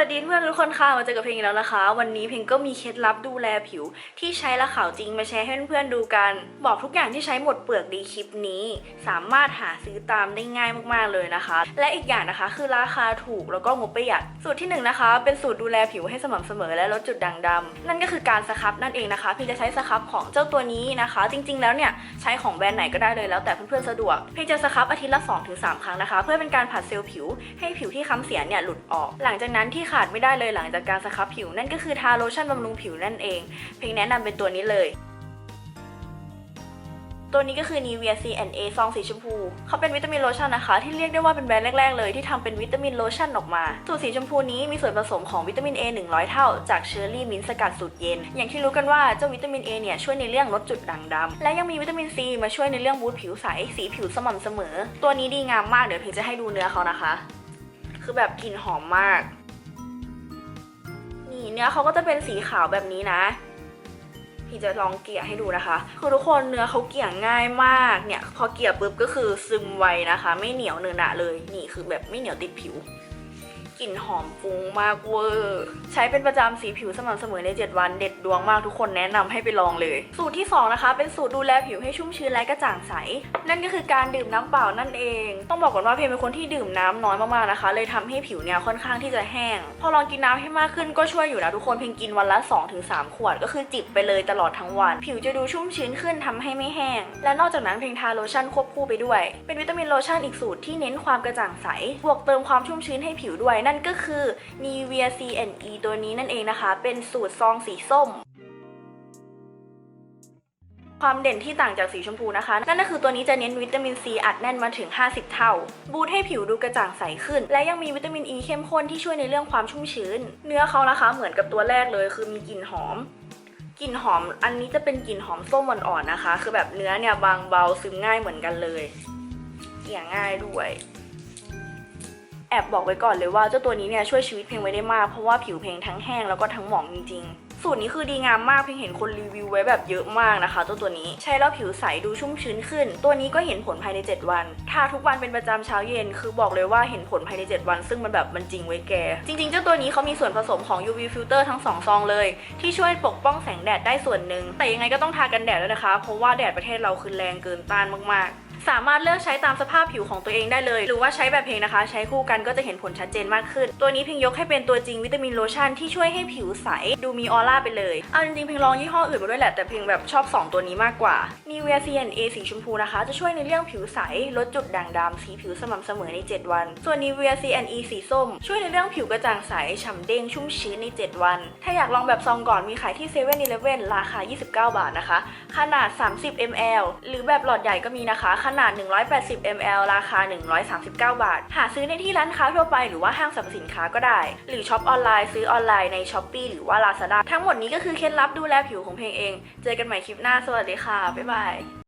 วัสดีเพื่อนทุกคนค่ะมาเจอกับเพลงอีกแล้วนะคะ วันนี้เพลงก็มีเคล็ดลับดูแลผิว ที่ใช้และขาวจริงมาแชร์ให้เพื่อนๆดูกัน บอกทุกอย่างที่ใช้หมดเปลือกดีคลิปนี้ สามารถหาซื้อตามได้ง่ายมากๆเลยนะคะ และอีกอย่างนะคะคือราคาถูกแล้วก็งบประหยัด สูตรที่หนึ่งนะคะ เป็นสูตรดูแลผิวให้สม่ำเสมอและลดจุดด่างดำนั่นก็คือการสครับนั่นเองนะคะ เพลงจะใช้สครับของเจ้าตัวนี้นะคะ จริง ๆ แล้วเนี่ยใช้ของแบรนด์ไหนก็ได้เลยแล้วแต่เพื่อนๆสะดวก เพลงจะสครับอาทิตย์ละ 2-3 ครั้งนะคะ เพื่อเป็นการผัดเซลล์ผิว ให้ผิวที่ค้ำเสียเนี่ยหลุดออก หลังจากนั้นที่ขาดไม่ได้เลยหลังจากการสครับผิวนั่นก็คือทาโลชั่นบำรุงผิวนั่นเอง เพลงแนะนำเป็นตัวนี้เลย ตัวนี้ก็คือ Nivea C&A ซองสีชมพู เขาเป็นวิตามินโลชั่นนะคะ ที่เรียกได้ว่าเป็นแบรนด์แรก ๆ เลยที่ทำเป็นวิตามินโลชั่นออกมา สูตรสีชมพูนี้มีส่วนผสมของวิตามิน A 100 เท่า จากเชอร์รี่มิ้นสกัดสูตรเย็น อย่างที่รู้กันว่าเจ้าวิตามิน A เนี่ยช่วยในเรื่องลดจุดด่างดำและยังมีวิตามิน C มาช่วยในเรื่องบูตผิวใสสีผิวสม่ำเสมอ ตัวนี้ดีงามมากเดี๋ยวเพจจะให้ดูเนื้อเขานะคะ คือแบบกลิ่นหอมมาก นี่เนื้อเขาก็จะเป็นสีขาวแบบนี้นะ พี่จะลองเกลี่ยให้ดูนะคะคือทุกคนเนื้อเขาเกลี่ยง่ายมากเนี่ย พอเกลี่ยปุ๊บก็คือซึมไวนะคะ ไม่เหนียวเนื้อหนะเลย นี่คือแบบไม่เหนียวติดผิว กลิ่นหอมฟุ้งมากเวอร์ใช้เป็นประจำสีผิวสม่ำเสมอใน 7 วันเด็ดดวงมากทุกคนแนะนำให้ไปลองเลย สูตรที่ 2 นะคะ เป็นสูตรดูแลผิวให้ชุ่มชื้นและกระจ่างใส นั่นก็คือการดื่มน้ำเปล่านั่นเอง ต้องบอกก่อนว่าเพลเป็นคนที่ดื่มน้ำน้อยมากๆนะคะ เลยทำให้ผิวเนี่ยค่อนข้างที่จะแห้ง พอลองกินน้ำให้มากขึ้นก็ช่วยอยู่นะทุกคนเพียงกินวันละ 2-3 ขวด ก็คือจิบไปเลยตลอดทั้งวัน ผิวจะดูชุ่มชื้นขึ้นทำให้ไม่แห้ง และนอกจากนั้นเพลงทาโลชั่นควบคู่ไปด้วย เป็นวิตามินโลชั่นอีกสูตรที่เน้นความกระจ่างใสบวกเติมความชุ่มชื้นให้ผิวด้วยนันก็คือ Nivea C&E ตัวนี้นั่นเองนะคะ เป็นสูตรซองสีส้ม ความเด่นที่ต่างจากสีชมพูนะคะ นั่นก็คือตัวนี้จะเน้นวิตามินซีอัดแน่นมาถึง 50 เท่า บูทให้ผิวดูกระจ่างใสขึ้น และยังมีวิตามินอ e ีเข้มข้นที่ช่วยในเรื่องความชุ่มชื้น เนื้อเขานะคะ เหมือนกับตัวแรกเลย คือมีกลิ่นหอมกลิ่นหอมอันนี้จะเป็นกลิ่นหอมส้มอ่อนๆนะคะ คือแบบเนื้อเนี่ยบางเบาซึมง่ายเหมือนกันเลยเกลี่ยง่ายด้วย แอบบอกไว้ก่อนเลยว่าเจ้าตัวนี้เนี่ยช่วยชีวิตเพลงไว้ได้มากเพราะว่าผิวเพลงทั้งแห้งแล้วก็ทั้งหมองจริงๆ สูตรนี้คือดีงามมากเพลงเห็นคนรีวิวไว้แบบเยอะมากนะคะเจ้าตัวนี้ใช้แล้วผิวใสดูชุ่มชื้นขึ้น ตัวนี้ก็เห็นผลภายใน 7 วันทาทุกวันเป็นประจำเช้าเย็น คือบอกเลยว่าเห็นผลภายใน 7 วัน ซึ่งมันแบบมันจริงไว้แก จริงๆ เจ้าตัวนี้เขามีส่วนผสมของ UV filter ทั้งสองซองเลย ที่ช่วยปกป้องแสงแดดได้ส่วนหนึ่งแต่ยังไงก็ต้องทากันแดดด้วยนะคะ เพราะว่าแดดประเทศเราคือแรงเกินต้านมากๆสามารถเลือกใช้ตามสภาพผิวของตัวเองได้เลย หรือว่าใช้แบบเพลงนะคะ ใช้คู่กันก็จะเห็นผลชัดเจนมากขึ้น ตัวนี้เพลงยกให้เป็นตัวจริงวิตามินโลชั่นที่ช่วยให้ผิวใส ดูมีออร่าไปเลยเอาจริงๆเพลงลองยี่ห้ออื่นมาด้วยแหละแต่เพลงแบบชอบ 2 ตัวนี้มากกว่า Nivea C&A สีชมพูนะคะ จะช่วยในเรื่องผิวใส ลดจุดด่างดำสีผิวสม่ำเสมอใน 7 วัน ส่วน Nivea C&E สีส้ม ช่วยในเรื่องผิวกระจ่างใสฉ่ำเด้งชุ่มชื้นใน 7 วัน ถ้าอยากลองแบบซองก่อนมีขายที่7 e เ e ่ e อราคา 29 บาทนะคะ ขนาด 30 ml หรือแบบหลอดใหญ่ก็มีนะคะ ขนาด 180 ml ราคา 139 บาท หาซื้อในที่ร้านค้าทั่วไปหรือว่าห้างสรรพสินค้าก็ได้ หรือช็อปออนไลน์ซื้อออนไลน์ใน s h อ p e e หรือว่า Lazada ทั้งหมดนี้ก็คือเคล็ดลับดูแลผิวของเพลงเอง เจอกันใหม่คลิปหน้า สวัสดีค่ะ บ๊ายบาย